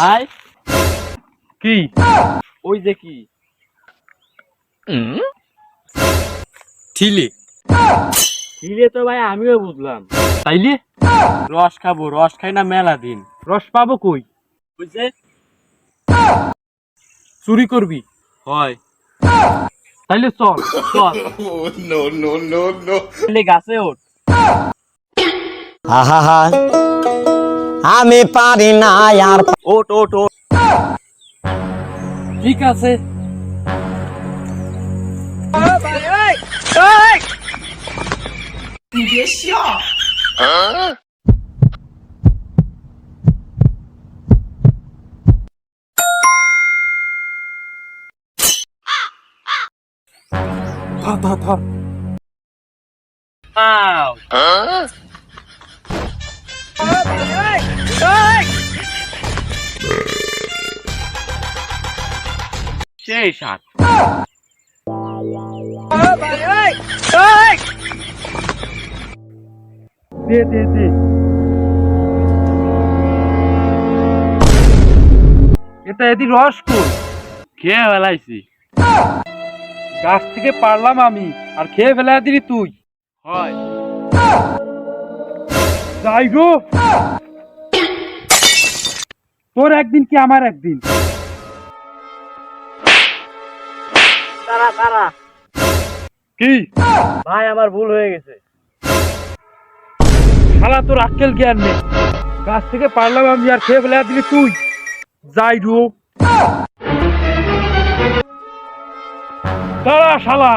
ভাই। কি? ওই যে কি? ঠিলি। হিলে তো ভাই আমিও বুঝলাম। তাইলে? রস খাব রস খাই না মেলা দিন। রস পাবো কই? বুঝছে চুরি করবি? হয়। তাইলে চল চল। No, no, no. তাহলে গাছে ওঠ। আহা আমি পারি না আর ওঠ ওঠ ওঠ। ঠিক আছে। ধর ধর সেই সাত। দে দে দে। এটা এদি রস খেয়ে ফেলাইছি। গাছ থেকে পারলাম আমি আর খেয়ে ফেলা দিলি তুই। হয়। যাই গো। তোর একদিন কি আমার একদিন? তারা কি? ভাই আমার ভুল হয়ে গেছে। শালা তোর আক্কেল জ্ঞান নেই। গাছ থেকে পারলাম আমি আর খেয়ে ফেলে দিলি তুই। যাই রু দাঁড়া শালা।